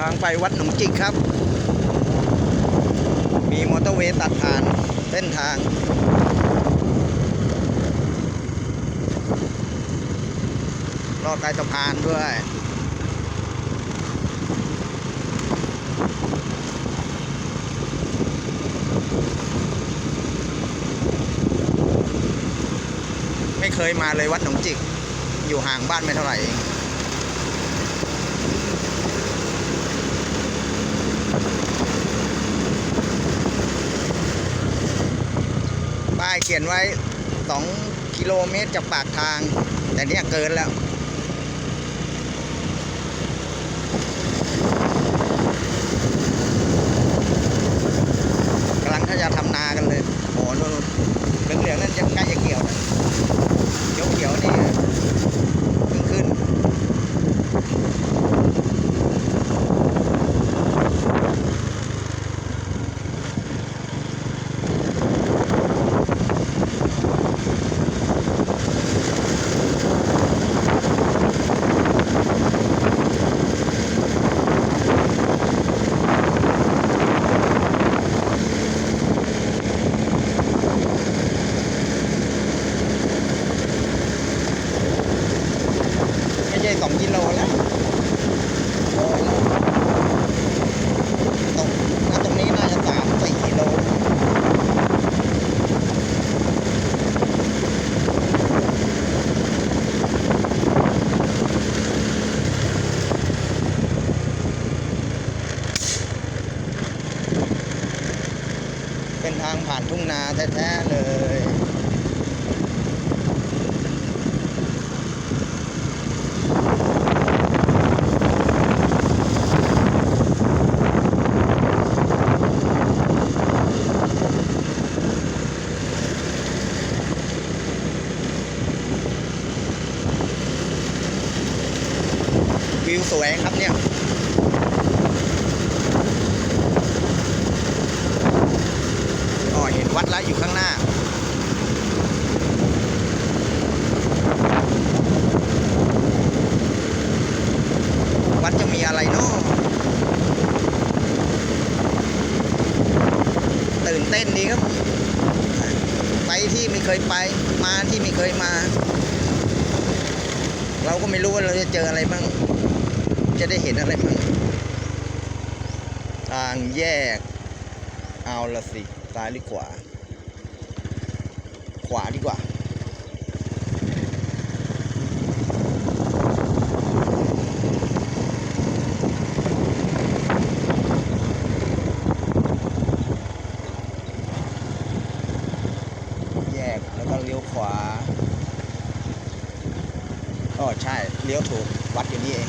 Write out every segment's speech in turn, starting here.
ทางไปวัดหนองจิกครับ มีมอเตอร์เวย์ตัดผ่านเส้นทาง รอดใต้สะพานด้วยไม่เคยมาเลยวัดหนองจิก อยู่ห่างบ้านไม่เท่าไหร่เอง ป้าย เขียนไว้ 2 กิโลเมตรจากปากทาง แต่เนี่ยเกินแล้ว กำลังเขาจะทำนากันเลยโอ้โหนู่นๆเหลืองๆนั่นจะใกล้จะเกี่ยวแล้วเขียวๆนี่เพิ่งขึ้น ไม่ใช่ส องกิโลแล้วโลแล้วตรงถ้าตรงนี้น่าจะสามสี่กิโลเป็นทางผ่านทุ่งนาแท้ๆเลย วิวสวยครับเนี่ยอ๋อเห็นวัดแล้วอยู่ข้างหน้าวัดจะมีอะไรเนาะตื่นเต้นดีครับ ไปที่ไม่เคยไป มาที่ไม่เคยมา เราก็ไม่รู้ว่าเราจะเจออะไรบ้าง จะได้เห็นอะไรบ้างทางแยก เอาละสิซ้ายหรือขวา ขวาดีกว่าแยกแล้วเลี้ยวขวาอ๋อใช่ เลี้ยวถูก วัดอยู่นี่เอง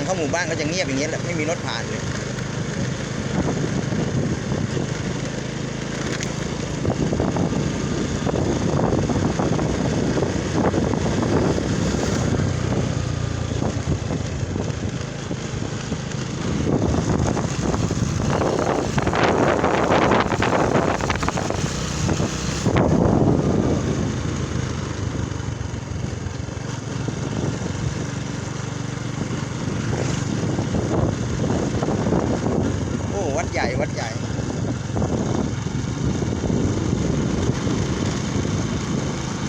างเข้าหมู่บ้านก็จะเงียบอย่างเงี้ยแหละไม่มีรถผ่านเลย วัดใหญ่ วัดใหญ่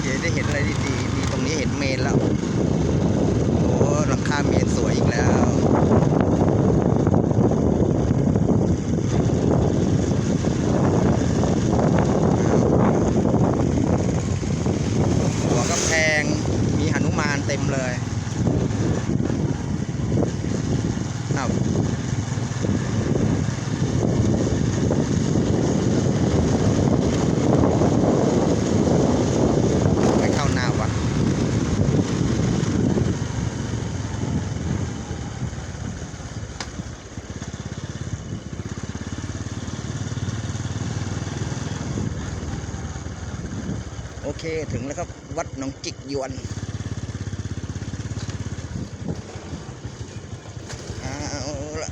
เดี๋ยวได้เห็นอะไรดีๆตรงนี้เห็นเมนแล้ว โอ้หลังคาเมนสวยอีกแล้ว หัวกำแพง มีหนุมานเต็มเลยอ้าว ไปเข้าหน้าวัด เคถึงแล้วครับ วัดหนองจิกยวนเอาละ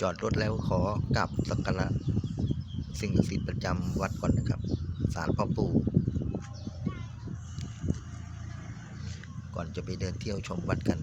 จอดรถแล้วขอกลับสักการะสิ่งศักดิ์สิทธิ์ประจำวัดก่อนนะครับศาลพ่อปู่ก่อนจะไปเดินเที่ยวชมวัดกัน